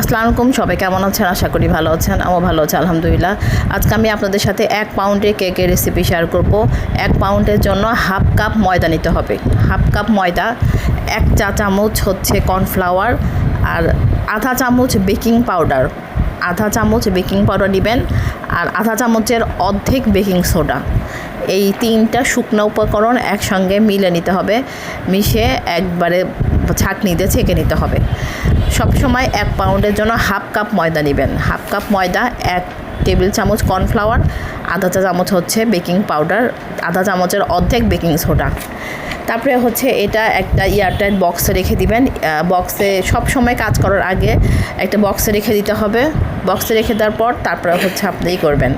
আসসালামু আলাইকুম, সবাই কেমন আছেন? আশা করি ভালো আছেন, আমিও ভালো আছি, আলহামদুলিল্লাহ। আজকে আমি আপনাদের সাথে এক পাউন্ডের কেকের রেসিপি শেয়ার করব। এক পাউন্ডের জন্য হাফ কাপ ময়দা নিতে হবে। হাফ কাপ ময়দা, এক চা চামচ হচ্ছে কর্নফ্লাওয়ার আর আধা চামচ বেকিং পাউডার। আধা চামচ বেকিং পাউডার নেবেন আর আধা চামচের অর্ধেক বেকিং সোডা। এই তিনটা শুকনো উপকরণ একসঙ্গে মিলে নিতে হবে। মিশে একবারে ছাঁকনি দিয়ে ছেঁকে নিতে হবে। সবসময় এক পাউন্ডের জন্য হাফ কাপ ময়দা নেবেন। হাফ কাপ ময়দা, এক টেবিল চামচ কর্নফ্লাওয়ার, আধা চা চামচ হচ্ছে বেকিং পাউডার, আধা চামচের অর্ধেক বেকিং সোডা। তারপরে হচ্ছে এটা একটা এয়ারটাইট বক্সে রেখে দিবেন। বক্সে সব সময় কাজ করার আগে একটা বক্সে রেখে দিতে হবে। বক্সে রেখে দেওয়ার পর তারপরে হচ্ছে আপনি করবেন।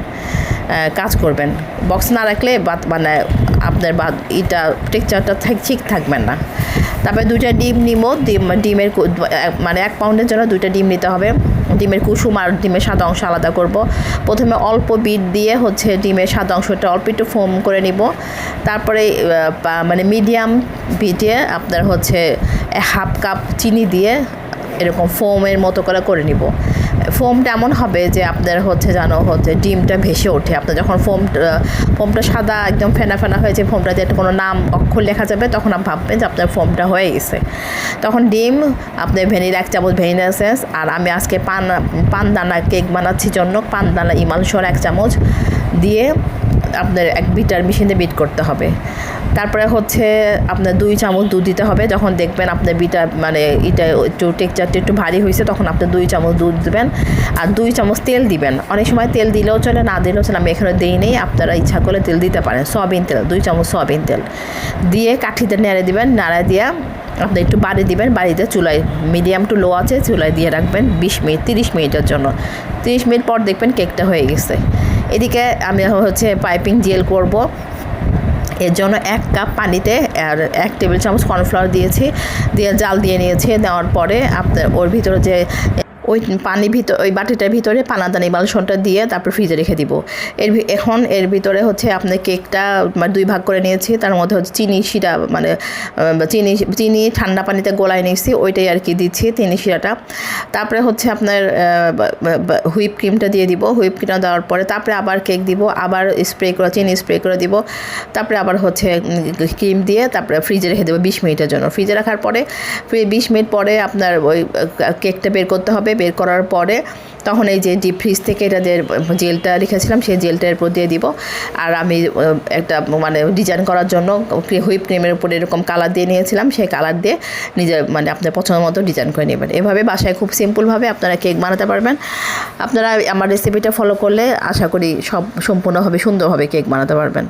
কাজ করবেন। বক্স না রাখলে বাত মানে আপনার বাদ এটা টেক্সচারটা ঠিক থাকবেন না। তারপরে দুইটা ডিম নিব ডিম, ডিমের মানে এক পাউন্ডের জন্য দুইটা ডিম নিতে হবে। ডিমের কুসুম আর ডিমের সাদা অংশ আলাদা করব। প্রথমে অল্প বিট দিয়ে হচ্ছে ডিমের সাদা অংশটা অল্প একটু ফোম করে নিব। তারপরে মানে মিডিয়াম বিটে আপনার হচ্ছে হাফ কাপ চিনি দিয়ে এরকম ফোমের মতো করে করে নিব। ফোমটা এমন হবে যে আপনার হচ্ছে জানো, হচ্ছে ডিমটা ভেসে ওঠে। আপনার যখন ফোম ফোমটা সাদা একদম ফেনা ফেনা হয়েছে ফোমটা একটা কোনো নাম অক্ষর লেখা যাবে, তখন আপনি ভাববেন যে আপনার ফোমটা হয়ে গেছে। তখন ডিম, আপনার ভ্যানিলা, এক চামচ ভ্যানিলা এসেন্স, আর আমি আজকে পান, পানদানা কেক বানাচ্ছি জন্য, পানদানা ইমালসর এক চামচ দিয়ে আপনার এক বিটার মেশিনে বিট করতে হবে। তারপরে হচ্ছে আপনার দুই চামচ দুধ দিতে হবে। যখন দেখবেন আপনার বিটা মানে এটা একটু টেক্সচারটা একটু ভারী হয়েছে, তখন আপনি দুই চামচ দুধ দেবেন আর দুই চামচ তেল দিবেন। অনেক সময় তেল দিলেও চলে, না দিলেও চলে, আমি এখানে দিই নেই। আপনারা ইচ্ছা করলে তেল দিতে পারেন, সয়াবিন তেল, দুই চামচ সয়াবিন তেল। দিয়ে কাঠিতে নেড়ে দিবেন, নাড়া দিয়ে আপনি একটু বাড়ি দিবেন, বাড়িতে চুলায় মিডিয়াম টু লো আছে, চুলায় দিয়ে রাখবেন বিশ মিনিট, তিরিশ মিনিটের জন্য। তিরিশ মিনিট পর দেখবেন কেকটা হয়ে গেছে। এদিকে আমি হচ্ছে পাইপিং জেল করব। এর জন্য এক কাপ পানিতে আর এক টেবিল চামচ কর্নফ্লাওয়ার দিয়েছি, দিয়ে জাল দিয়ে নিয়েছি, দেওয়ার পরে আপনার ওর ভিতরে যে ওই পানি ভিতর, ওই বাটিটার ভিতরে পানাদানি বালসনটা দিয়ে তারপর ফ্রিজে রেখে দিব। এর এখন এর ভিতরে হচ্ছে আপনার কেকটা মানে দুই ভাগ করে নিয়েছি, তার মধ্যে হচ্ছে চিনি শিরা মানে চিনি চিনি ঠান্ডা পানিতে গোলায় নিয়েছি, ওইটাই আর কি দিচ্ছি চিনি শিরাটা। তারপরে হচ্ছে আপনার হুইপ ক্রিমটা দিয়ে দিব, হুইপ ক্রিমটা দেওয়ার পরে তারপরে আবার কেক দিব, আবার স্প্রে করে, চিনি স্প্রে করে দিব। তারপরে আবার হচ্ছে ক্রিম দিয়ে তারপরে ফ্রিজে রেখে দেবো বিশ মিনিটের জন্য। ফ্রিজে রাখার পরে বিশ মিনিট পরে আপনার ওই কেকটা বের করতে হবে বের করার পরে তখন এই যে ডিপ ফ্রিজ থেকে এটা যে জেলটা রেখেছিলাম, সেই জেলটা এরপর দিয়ে দিব। আর আমি একটা মানে ডিজাইন করার জন্য হুইপ ক্রিমের উপরে এরকম কালার দিয়ে নিয়েছিলাম, সেই কালার দিয়ে নিজের মানে আপনার পছন্দ মতো ডিজাইন করে নেবেন। এভাবে বাসায় খুব সিম্পলভাবে আপনারা কেক বানাতে পারবেন। আপনারা আমার রেসিপিটা ফলো করলে আশা করি সব সম্পূর্ণভাবে সুন্দরভাবে কেক বানাতে পারবেন।